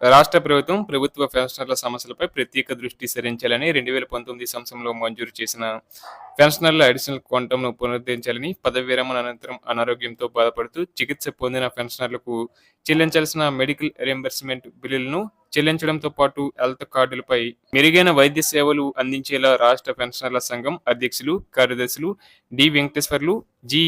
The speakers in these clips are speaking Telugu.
రాష్ట్ర ప్రభుత్వం ప్రభుత్వ పెన్షనర్ల సమస్యలపై ప్రత్యేక దృష్టి సారించాలని రెండు వేల పంతొమ్మిది సంవత్సరంలో మంజూరు చేసిన పెన్షనర్ల అడిషనల్ క్వాంటంను పునరుద్ధరించాలని పదవి విరమణ అనంతరం అనారోగ్యంతో బాధపడుతూ చికిత్స పొందిన పెన్షనర్లకు చెల్లించాల్సిన మెడికల్ రియంబర్స్మెంట్ బిల్లులను చెల్లించడంతో పాటు హెల్త్ కార్డులపై మెరుగైన వైద్య సేవలు అందించేలా రాష్ట్ర పెన్షనర్ల సంఘం అధ్యక్షులు కార్యదర్శులు డి వెంకటేశ్వర్లు జి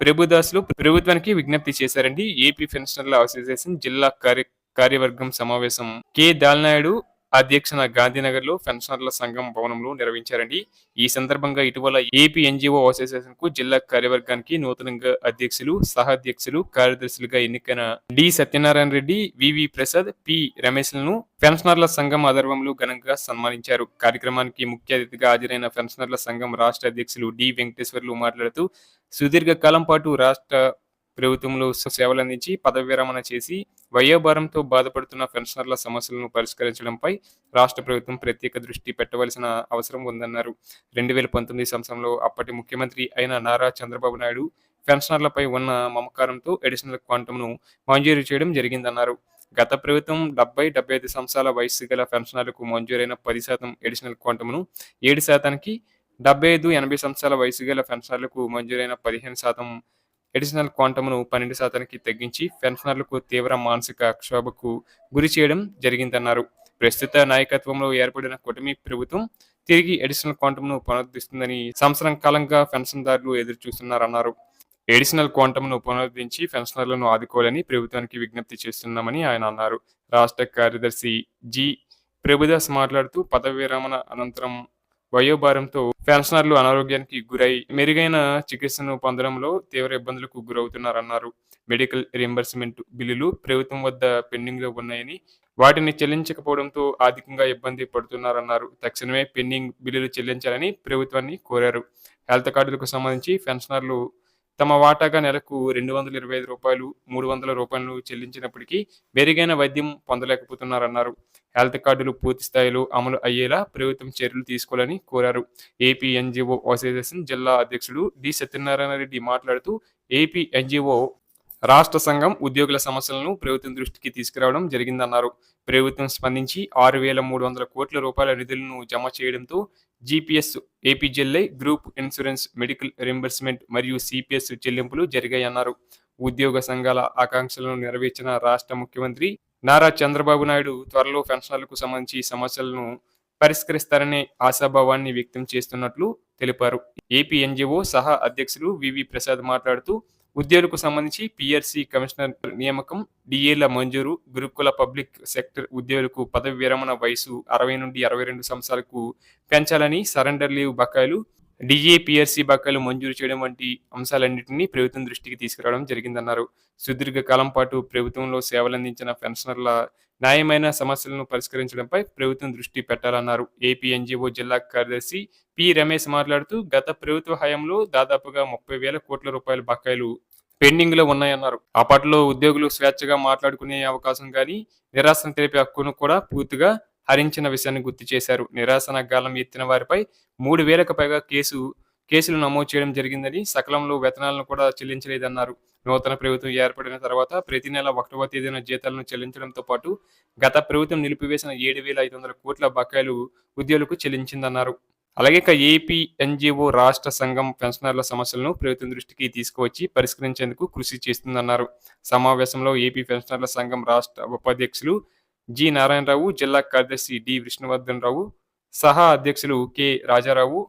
ప్రభుదాసులు ప్రభుత్వానికి విజ్ఞప్తి చేశారండి. ఏపీ పెన్షనర్ల అసోసియేషన్ జిల్లా కార్య కార్యవర్గం సమావేశం. కె. దాల్నాయుడు అధ్యక్షన గాంధీనగర్లో పెన్షనర్ల సంఘం భవనంలో నిర్వహించారండి. ఈ సందర్భంగా ఇటీవల ఏపీ ఎన్జిఓ అసోసియేషన్కు జిల్లా కార్యవర్గానికి నూతనంగా అధ్యక్షులు సహాధ్యక్షులు కార్యదర్శులుగా ఎన్నికైన D. Satyanarayana Reddy VV Prasad P. రమేష్లను పెన్షనర్ల సంఘం ఆధ్వర్యంలో ఘనంగా సన్మానించారు. కార్యక్రమానికి ముఖ్య అతిథిగా హాజరైన పెన్షనర్ల సంఘం రాష్ట్ర అధ్యక్షులు డి. వెంకటేశ్వర్లు మాట్లాడుతూ సుదీర్ఘ కాలం పాటు రాష్ట్ర ప్రభుత్వంలో సేవలు అందించి పదవి విరమణ చేసి వయోభారంతో బాధపడుతున్న పెన్షనర్ల సమస్యలను పరిష్కరించడంపై రాష్ట్ర ప్రభుత్వం ప్రత్యేక దృష్టి పెట్టవలసిన అవసరం ఉందన్నారు. రెండు వేల పంతొమ్మిది సంవత్సరంలో అప్పటి ముఖ్యమంత్రి అయిన నారా చంద్రబాబు నాయుడు పెన్షనర్లపై ఉన్న మమకారంతో అడిషనల్ క్వాంటంను మంజూరు చేయడం జరిగిందన్నారు. గత ప్రభుత్వం డెబ్బై డెబ్బై ఐదు సంవత్సరాల వయస్సు గల పెన్షనర్లకు మంజూరైన పది శాతం అడిషనల్ క్వాంటంను ఏడు శాతానికి డెబ్బై ఐదు ఎనభై సంవత్సరాల వయసు గల పెన్షనర్లకు మంజూరైన పదిహేను శాతం ఎడిషనల్ క్వాంటమ్ను పన్నెండు శాతానికి తగ్గించి పెన్షనర్లకు తీవ్ర మానసిక క్షోభకు గురి చేయడం జరిగిందన్నారు. ప్రస్తుత నాయకత్వంలో ఏర్పడిన కూటమి ప్రభుత్వం తిరిగి ఎడిషనల్ క్వాంటమ్ను పునరుద్ధరిస్తుందని సంవత్సరం కాలంగా పెన్షన్దారులు ఎదురు చూస్తున్నారన్నారు ఎడిషనల్ క్వాంటమ్ను పునరుద్ధరించి పెన్షనర్లను ఆదుకోవాలని ప్రభుత్వానికి విజ్ఞప్తి చేస్తున్నామని ఆయన అన్నారు. రాష్ట్ర కార్యదర్శి జి. ప్రభుదాస్ మాట్లాడుతూ పదవి విరమణ అనంతరం వయోభారంతో పెన్షనర్లు అనారోగ్యానికి గురై మెరుగైన చికిత్సను పొందడంలో తీవ్ర ఇబ్బందులకు గురవుతున్నారన్నారు. మెడికల్ రియంబర్స్మెంట్ బిల్లులు ప్రభుత్వం వద్ద పెండింగ్లో ఉన్నాయని వాటిని చెల్లించకపోవడంతో ఆర్థికంగా ఇబ్బంది పడుతున్నారన్నారు. తక్షణమే పెండింగ్ బిల్లులు చెల్లించాలని ప్రభుత్వాన్ని కోరారు. హెల్త్ కార్డులకు సంబంధించి పెన్షనర్లు తమ వాటాగా నెలకు రెండు వందల ఇరవై ఐదు రూపాయలు మూడు వందల రూపాయలు చెల్లించినప్పటికీ మెరుగైన వైద్యం పొందలేకపోతున్నారన్నారు. హెల్త్ కార్డులు పూర్తి స్థాయిలో అమలు అయ్యేలా ప్రభుత్వం చర్యలు తీసుకోవాలని కోరారు. ఏపీ ఎన్జిఓ అసోసియేషన్ జిల్లా అధ్యక్షుడు డి సత్యనారాయణ రెడ్డి మాట్లాడుతూ ఏపీ ఎన్జిఓ రాష్ట్ర సంఘం ఉద్యోగుల సమస్యలను ప్రభుత్వం దృష్టికి తీసుకురావడం జరిగిందన్నారు. ప్రభుత్వం స్పందించి ఆరు వేల మూడు వందల కోట్ల రూపాయల నిధులను జమ చేయడంతో GPS APGLI group insurance medical reimbursement మరియు సిపిఎస్ చెల్లింపులు జరిగాయన్నారు. ఉద్యోగ సంఘాల ఆకాంక్షలను నెరవేర్చిన రాష్ట్ర ముఖ్యమంత్రి నారా చంద్రబాబు నాయుడు త్వరలో పెన్షన్లకు సంబంధించి సమస్యలను పరిష్కరిస్తారనే ఆశాభావాన్ని వ్యక్తం చేస్తున్నట్లు తెలిపారు. ఏపీ ఎన్జిఓ సహా అధ్యక్షులు వివి ప్రసాద్ మాట్లాడుతూ ఉద్యోగులకు సంబంధించి పిఆర్సీ కమిషనర్ నియామకం డిఏల మంజూరు గురుకుల పబ్లిక్ సెక్టర్ ఉద్యోగులకు పదవి విరమణ వయసు అరవై నుండి అరవై రెండు సంవత్సరాలకు పెంచాలని సరెండర్ లీవ్ బకాయిలు డిఏ పిఆర్సీ బకాయిలు మంజూరు చేయడం వంటి అంశాలన్నింటినీ ప్రభుత్వం దృష్టికి తీసుకురావడం జరిగిందన్నారు. సుదీర్ఘ కాలం పాటు ప్రభుత్వంలో సేవలందించిన పెన్షనర్ల న్యాయమైన సమస్యలను పరిష్కరించడంపై ప్రభుత్వం దృష్టి పెట్టాలన్నారు. ఏపీ ఎన్జీఓ జిల్లా కార్యదర్శి పి రమేష్ మాట్లాడుతూ గత ప్రభుత్వ హయాంలో దాదాపుగా ముప్పై వేల కోట్ల రూపాయల బకాయిలు పెండింగ్లో ఉన్నాయన్నారు అప్పట్లో ఉద్యోగులు స్వేచ్ఛగా మాట్లాడుకునే అవకాశం కానీ నిరాశన తెలిపే హక్కును కూడా పూర్తిగా హరించిన విషయాన్ని గుర్తు చేశారు. నిరాశన గాలం ఎత్తిన వారిపై మూడు వేలకు పైగా కేసు కేసులు నమోదు చేయడం జరిగిందని సకలంలో వేతనాలను కూడా చెల్లించలేదన్నారు. నూతన ప్రభుత్వం ఏర్పడిన తర్వాత ప్రతి నెల ఒకటవ తేదీన జీతాలను చెల్లించడంతో పాటు గత ప్రభుత్వం నిలిపివేసిన ఏడు వేల ఐదు వందల కోట్ల బకాయిలు ఉద్యోగులకు చెల్లించిందన్నారు. అలాగే ఇక ఏపీ ఎన్జిఓ రాష్ట్ర సంఘం పెన్షనర్ల సమస్యలను ప్రభుత్వం దృష్టికి తీసుకువచ్చి పరిష్కరించేందుకు కృషి చేస్తుందన్నారు. సమావేశంలో ఏపీ పెన్షనర్ల సంఘం రాష్ట్ర ఉపాధ్యక్షులు జి నారాయణరావు జిల్లా కార్యదర్శి డి విష్ణువర్ధన్ రావు సహా అధ్యక్షులు కె రాజారావు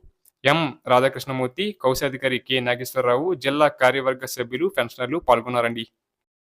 ఎం రాధాకృష్ణమూర్తి కౌశాధికారి కె నాగేశ్వరరావు జిల్లా కార్యవర్గ సభ్యులు పెన్షనర్లు పాల్గొన్నారండి.